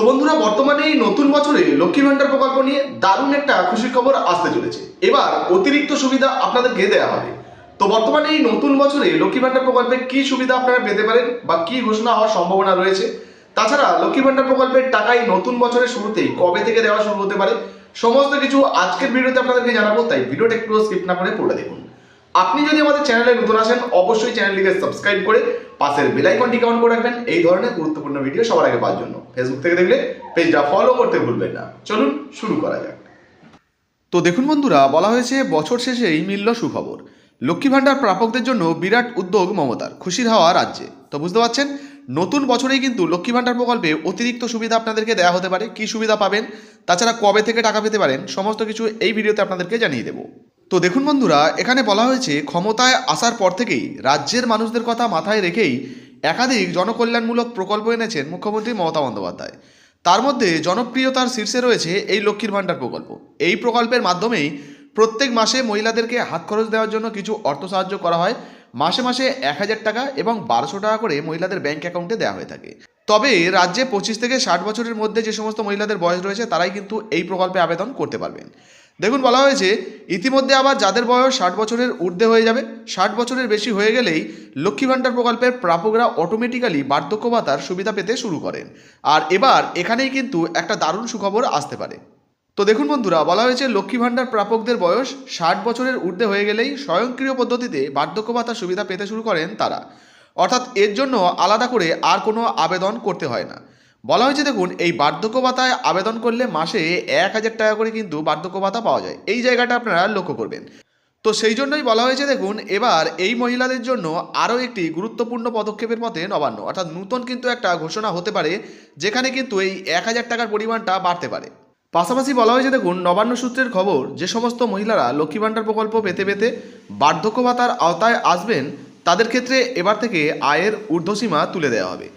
তো বন্ধুরা, বর্তমানে এই নতুন বছরে লক্ষ্মী ভান্ডার প্রকল্প নিয়ে দারুণ একটা খুশির খবর আসতে চলেছে। এবার অতিরিক্ত সুবিধা আপনাদেরকে দেওয়া হবে। তো বর্তমানে এই নতুন বছরে লক্ষ্মী ভান্ডার প্রকল্পে কি সুবিধা আপনারা পেতে পারেন বা কি ঘোষণা হওয়ার সম্ভাবনা রয়েছে? তাছাড়া লক্ষ্মী ভান্ডার প্রকল্পের টাকা এই নতুন বছরের শুরুতেই কবে থেকে দেওয়া শুরু হতে পারে, সমস্ত কিছু আজকের ভিডিওতে আপনাদেরকে জানাব, তাই ভিডিওটা একটু স্কিপ না করে পড়ে দেখুন। আপনি যদি আমাদের চ্যানেলে নতুন আসেন, অবশ্যই চ্যানেলটিকে সাবস্ক্রাইব করে পাশের বেল আইকনটিকে অন করে রাখবেন। এই ধরনের গুরুত্বপূর্ণ ভিডিও সবার আগে পাওয়ার জন্য। ফেসবুক থেকে দেখলে পেজটা ফলো করতে ভুলবেন না। চলুন শুরু করা যাক। তো দেখুন বন্ধুরা, বলা হয়েছে বছর শেষেই মিলল সুখবর। লক্ষ্মী ভাণ্ডার প্রাপকদের জন্য বিরাট উদ্যোগ মমতার, খুশির হাওয়া রাজ্যে। তো বুঝতে পারছেন, নতুন বছরেই কিন্তু লক্ষ্মী ভাণ্ডার প্রকল্পে অতিরিক্ত সুবিধা আপনাদেরকে দেওয়া হতে পারে। কি সুবিধা পাবেন? তাছাড়া কবে থেকে টাকা পেতে পারেন? সমস্ত কিছু এই ভিডিওতে আপনাদেরকে জানিয়ে দেবো। তো দেখুন বন্ধুরা, এখানে বলা হয়েছে, ক্ষমতায় আসার পর থেকেই রাজ্যের মানুষদের কথা মাথায় রেখেই একাধিক জনকল্যাণমূলক প্রকল্প এনেছেন মুখ্যমন্ত্রী মমতা বন্দ্যোপাধ্যায়। তার মধ্যে জনপ্রিয়তার শীর্ষে রয়েছে এই লক্ষ্মীর ভাণ্ডার প্রকল্প। এই প্রকল্পের মাধ্যমেই প্রত্যেক মাসে মহিলাদেরকে হাত খরচ দেওয়ার জন্য কিছু অর্থ সাহায্য করা হয়। মাসে মাসে এক হাজার টাকা এবং বারোশো টাকা করে মহিলাদের ব্যাংক অ্যাকাউন্টে দেওয়া হয়ে থাকে। তবে রাজ্যে পঁচিশ থেকে ষাট বছরের মধ্যে যে সমস্ত মহিলাদের বয়স রয়েছে, তারাই কিন্তু এই প্রকল্পে আবেদন করতে পারবেন। দেখুন বলা হয়েছে, ইতিমধ্যে আবার যাদের বয়স ষাট বছরের ঊর্ধ্বে হয়ে যাবে, ষাট বছরের বেশি হয়ে গেলেই লক্ষ্মী ভাণ্ডার প্রকল্পের প্রাপকরা অটোমেটিক্যালি বার্ধক্য ভাতার সুবিধা পেতে শুরু করেন। আর এবার এখানেই কিন্তু একটা দারুণ সুখবর আসতে পারে। তো দেখুন বন্ধুরা, বলা হয়েছে লক্ষ্মী ভাণ্ডার প্রাপকদের বয়স ষাট বছরের ঊর্ধ্বে হয়ে গেলেই স্বয়ংক্রিয় পদ্ধতিতে বার্ধক্য ভাতার সুবিধা পেতে শুরু করেন তারা। অর্থাৎ এর জন্য আলাদা করে আর কোনো আবেদন করতে হয় না। বলা হয়েছে, দেখুন, এই বার্ধক্য ভাতায় আবেদন করলে মাসে এক হাজার টাকা করে কিন্তু বার্ধক্য ভাতা পাওয়া যায়। এই জায়গাটা আপনারা লক্ষ্য করবেন। তো সেই জন্যই বলা হয়েছে, দেখুন, এবার এই মহিলাদের জন্য আরও একটি গুরুত্বপূর্ণ পদক্ষেপের পথে নবান্ন। অর্থাৎ নূতন কিন্তু একটা ঘোষণা হতে পারে, যেখানে কিন্তু এই এক হাজার টাকার পরিমাণটা বাড়তে পারে। পাশাপাশি বলা হয়েছে, দেখুন, নবান্ন সূত্রের খবর, যে সমস্ত মহিলারা লক্ষ্মী ভাণ্ডার প্রকল্প পেতে পেতে বার্ধক্য ভাতার আওতায় আসবেন, তাদের ক্ষেত্রে এবার থেকে আয়ের ঊর্ধ্বসীমা তুলে দেওয়া হবে।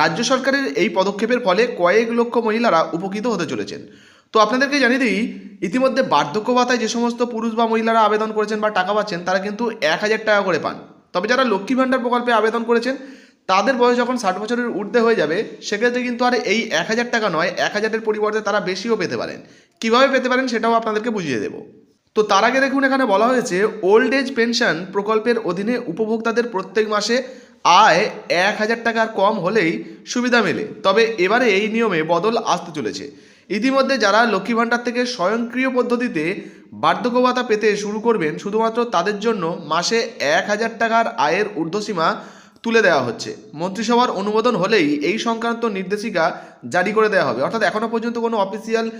রাজ্য সরকারের এই পদক্ষেপের ফলে কয়েক লক্ষ মহিলারা উপকৃত হতে চলেছেন। তো আপনাদেরকে জানিয়ে দিই, ইতিমধ্যে বার্ধক্য ভাতায় যে সমস্ত পুরুষ বা মহিলারা আবেদন করেছেন বা টাকা পাচ্ছেন, তারা কিন্তু এক হাজার টাকা করে পান। তবে যারা লক্ষ্মী ভাণ্ডার প্রকল্পে আবেদন করেছেন, তাদের বয়স যখন ষাট বছরের ঊর্ধ্বে হয়ে যাবে, সেক্ষেত্রে কিন্তু আর এই এক হাজার টাকা নয়, এক হাজারের পরিবর্তে তারা বেশিও পেতে পারেন। কীভাবে পেতে পারেন সেটাও আপনাদেরকে বুঝিয়ে দেবো। তো তার আগে দেখুন, এখানে বলা হয়েছে ওল্ড এজ পেনশন প্রকল্পের অধীনে উপভোক্তাদের প্রত্যেক মাসে আয় এক হাজার টাকার কম হলেই সুবিধা মেলে। তবে এবারে এই নিয়মে বদল আসতে চলেছে। ইতিমধ্যে যারা লক্ষ্মী ভাণ্ডার থেকে স্বয়ংক্রিয় পদ্ধতিতে বার্ধক্য ভাতা পেতে শুরু করবেন, শুধুমাত্র তাদের জন্য মাসে এক হাজার টাকার আয়ের ঊর্ধ্বসীমা তুলে দেওয়া হচ্ছে। মন্ত্রিসভার অনুমোদন হলেই এই সংক্রান্ত নির্দেশিকা জারি করে দেওয়া হবে। অর্থাৎ এখনও পর্যন্ত কোনো অফিসিয়াল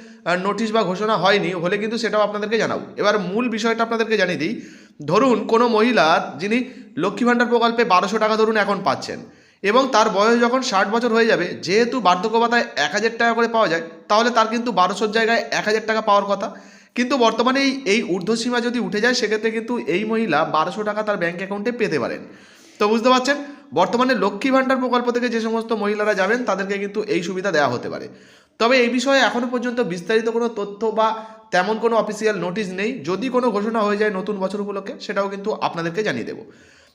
নোটিশ বা ঘোষণা হয়নি, হলে কিন্তু সেটাও আপনাদেরকে জানাব। এবার মূল বিষয়টা আপনাদেরকে জানিয়ে দিই। ধরুন কোনো মহিলা যিনি লক্ষ্মী ভাণ্ডার প্রকল্পে বারোশো টাকা ধরুন এখন পাচ্ছেন এবং তার বয়স যখন ষাট বছর হয়ে যাবে, যেহেতু বার্ধক্য ভাতায় এক হাজার টাকা করে পাওয়া যায়, তাহলে তার কিন্তু বারোশোর জায়গায় এক হাজার টাকা পাওয়ার কথা। কিন্তু বর্তমানে এই এই ঊর্ধ্বসীমা যদি উঠে যায়, সেক্ষেত্রে কিন্তু এই মহিলা বারোশো টাকা তার ব্যাঙ্ক অ্যাকাউন্টে পেতে পারেন। তো বুঝতে পারছেন? বর্তমানে লক্ষ্মী ভাণ্ডার প্রকল্প থেকে যে সমস্ত মহিলারা যাবেন, তাদেরকে কিন্তু এই সুবিধা দেওয়া হতে পারে। তবে এই বিষয়ে এখনও পর্যন্ত বিস্তারিত কোনো তথ্য বা তেমন কোনো অফিসিয়াল নোটিশ নেই। যদি কোনো ঘোষণা হয়ে যায় নতুন বছর উপলক্ষে, সেটাও কিন্তু আপনাদেরকে জানিয়ে দেবো।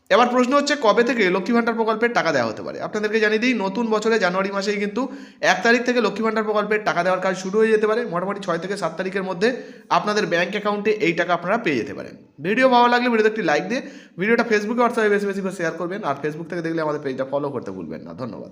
এবার প্রশ্ন হচ্ছে, কবে থেকে লক্ষ্মী ভাণ্ডার প্রকল্পের টাকা দেওয়া হতে পারে? আপনাদেরকে জানিয়ে দিই, নতুন বছরে জানুয়ারি মাসেই কিন্তু এক তারিখ থেকে লক্ষ্মী ভাণ্ডার প্রকল্পের টাকা দেওয়ার কাজ শুরু হয়ে যেতে পারে। মোটামুটি ছয় থেকে সাত তারিখের মধ্যে আপনাদের ব্যাঙ্ক অ্যাকাউন্টে এই টাকা আপনারা পেয়ে যেতে পারেন। ভিডিও ভালো লাগলে ভিডিওতে একটি লাইক দিয়ে, ভিডিওটা ফেসবুকে হোয়াটসঅ্যাপে বেশি বেশি করে শেয়ার করবেন। আর ফেসবুক থেকে দেখলে আমাদের পেজটা ফলো করতে ভুলবেন না। ধন্যবাদ।